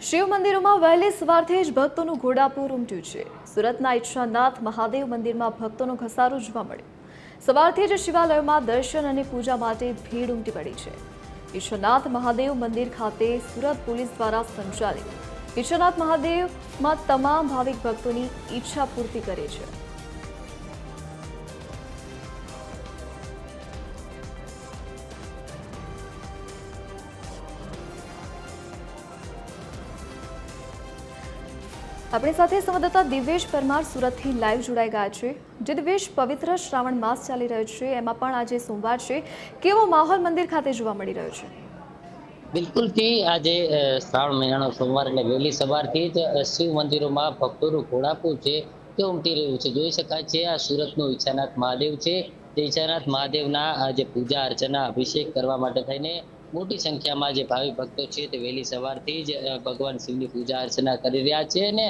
શિવ મંદિરોમાં વહેલી સવારથી જ ભક્તોનું ઘોડાપૂર ઉમટ્યું છે. સુરતના ઈચ્છાનાથ મહાદેવ મંદિરમાં ભક્તોનો ઘસારો જોવા મળ્યો. સવારથી જ શિવાલયોમાં દર્શન અને પૂજા માટે ભીડ ઉમટી પડી છે. ઈશ્વરનાથ મહાદેવ મંદિર ખાતે સુરત પોલીસ દ્વારા સંચાલિત. ઈશ્વરનાથ મહાદેવમાં તમામ ભાવિક ભક્તોની ઈચ્છા પૂર્તિ કરે છે. આપણી સાથે સંવાદદાતા દિવેશ પરમાર સુરતથી લાઈવ જોડાઈ ગયા છે. જે દિવેશ, પવિત્ર શ્રાવણ માસ ચાલી રહ્યો છે. એમાં પણ આજે સોમવાર છે. કેવો માહોલ મંદિર ખાતે જોવા મળી રહ્યો છે? બિલકુલથી આજે શ્રાવણ મહિનાનો સોમવાર એટલે વહેલી સવારથી જ શિવ મંદિરોમાં ભક્તોનું ઘોડાપુર છે તે ઉમટી રહ્યું છે. જોઈ શકાય છે, આ સુરતનું ઈચ્છાનાથ મહાદેવ છે. તે ઈચ્છાનાથ મહાદેવના જે પૂજા અર્ચના, અભિષેક કરવા માટે થઈને મોટી સંખ્યામાં જે ભાવિ ભક્તો છે તે વહેલી સવારથી જ ભગવાન શિવની પૂજા અર્ચના કરી રહ્યા છે અને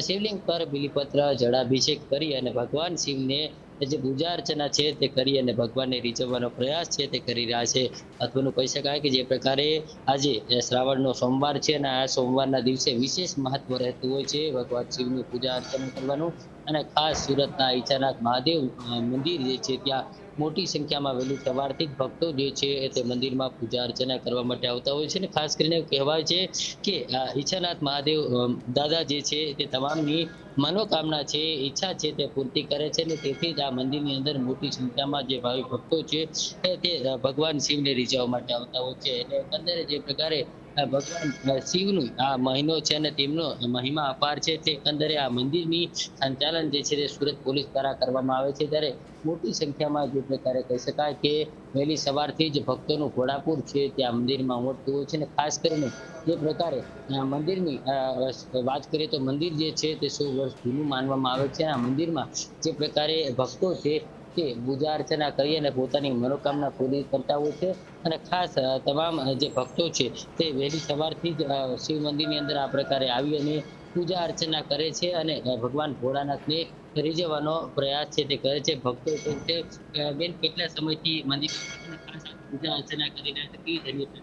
શિવલિંગ પર બિલીપત્ર, જળાભિષેક કરી અને ભગવાન શિવને જે પૂજા અર્ચના છે તે કરી અને ભગવાનને રીઝવવાનો પ્રયાસ છે તે કરી રહ્યા છે. મહત્વનું કહી શકાય કે જે પ્રકારે આજે શ્રાવણનો સોમવાર છે અને આ સોમવારના દિવસે વિશેષ મહત્વ રહેતું હોય છે ભગવાન શિવની પૂજા અર્ચના કરવાનું. અને ખાસ સુરતના ઈચ્છાનાથ મહાદેવ મંદિર જે છે ત્યાં મોટી સંખ્યામાં વહેલી સવારથી ભક્તો જે છે તે મંદિરમાં પૂજા અર્ચના કરવા માટે આવતા હોય છે અને ખાસ કરીને કહેવાય છે કે ઈચ્છાનાથ મહાદેવ દાદા જે છે તે તમામની મનોકામના છે, ઈચ્છા છે તે પૂર્તિ કરે છે અને તેથી જ આ મંદિરની અંદર મોટી સંખ્યામાં જે ભાવિ ભક્તો છે તે ભગવાન શિવને રીઝવવા માટે આવતા હોય છે. એટલે એકંદરે જે પ્રકારે ભગવાન શિવનું, આ મહિનો છે અને તેમનો મહિમા અપાર છે, તે એકંદરે આ મંદિરની સંચાલન જે છે તે સુરત પોલીસ દ્વારા કરવામાં આવે છે. ત્યારે મોટી સંખ્યામાં જે પ્રકારે કહી શકાય કે વહેલી સવારથી જ ભક્તોનું ઘોડાપુર છે ત્યાં મંદિરમાં ઉમટતું હોય છે અને ખાસ કરીને જે પ્રકારે મંદિરની વાત કરીએ તો મંદિર જે છે તે સો વર્ષ જૂનું માનવામાં આવે છે. આ મંદિરમાં જે પ્રકારે ભક્તો છે તે પૂજા અર્ચના કરી અને પોતાની મનોકામના પૂરી કરતા હોય છે. અને ખાસ તમામ જે ભક્તો છે તે વહેલી સવારથી જ શિવ મંદિરની અંદર આ પ્રકારે આવી અને પૂજા અર્ચના કરે છે અને ભગવાન ભોળાનાથને રીઝવવાનો પ્રયાસ છે તે કરે છે. ભક્તો છે. બેન, કેટલા સમયથી મંદિર પૂજા અર્ચના કરી રહ્યા છે? કેવી ધન્યતા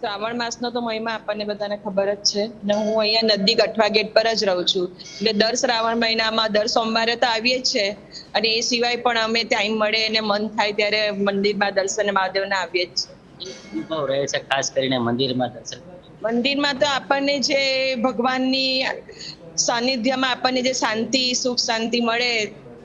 શ્રાવણ માસનો તો મહિમા આપણને બધાને ખબર જ છે. ને હું અહીંયા નદી અઠવા ગેટ પર જ રહું છું. એટલે દર શ્રાવણ મહિનામાં દર સોમવારે તો આવીએ જ છે. અને એ સિવાય પણ અમે ટાઈમ મળે અને મન થાય ત્યારે મંદિરમાં દર્શન મહાદેવના આવીએ જ છે. રહે છે ખાસ કરીને મંદિરમાં દર્શન? મંદિરમાં તો આપણને જે ભગવાનની સાનિધ્યમાં આપણને જે શાંતિ સુખ શાંતિ મળે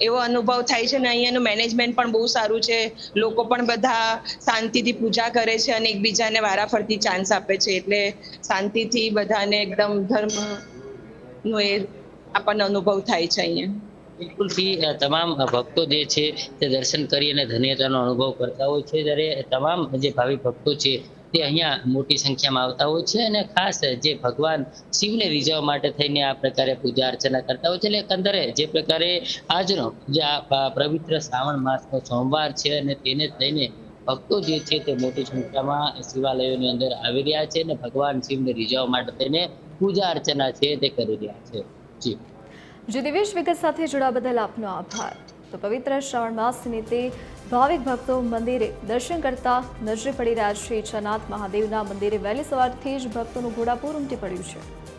એવો અનુભવ થાય છે ને અહીંયાનું મેનેજમેન્ટ પણ બહુ સારું છે. લોકો પણ બધા શાંતિથી પૂજા કરે છે અને એકબીજાને વારાફરતી ચાન્સ આપે છે. એટલે શાંતિથી બધાને એકદમ ધર્મ નો એ આપણને અનુભવ થાય છે અહીંયા. બિલકુલથી તમામ ભક્તો જે છે તે દર્શન કરી અને ધન્યતાનો અનુભવ કરતા હોય છે. જ્યારે તમામ જે ભાવિ ભક્તો છે તે અહીંયા મોટી સંખ્યામાં આવતા હોય છે અને ખાસ જે ભગવાન શિવને રીઝવવા માટે થઈને આ પ્રકારે પૂજા અર્ચના કરતા હોય છે, એટલે એકંદરે જે પ્રકારે આજનો જે આ પવિત્ર શ્રાવણ માસનો સોમવાર છે અને તેને થઈને ભક્તો જે છે તે મોટી સંખ્યામાં શિવાલયોની અંદર આવી રહ્યા છે અને ભગવાન શિવને રીઝવવા માટે થઈને પૂજા અર્ચના છે તે કરી રહ્યા છે. જી. જી દિવેશ વિગત સાથે જોડા બદલ આપનો આભાર. તો પવિત્ર શ્રાવણ માસ નિમિત્તે ભાવિક ભક્તો મંદિરે દર્શન કરતા નજરે પડી રહ્યા છે. જનાથ મહાદેવના મંદિરે વહેલી સવારથી જ ભક્તોનું ઘોડાપૂર ઉમટી પડ્યું છે.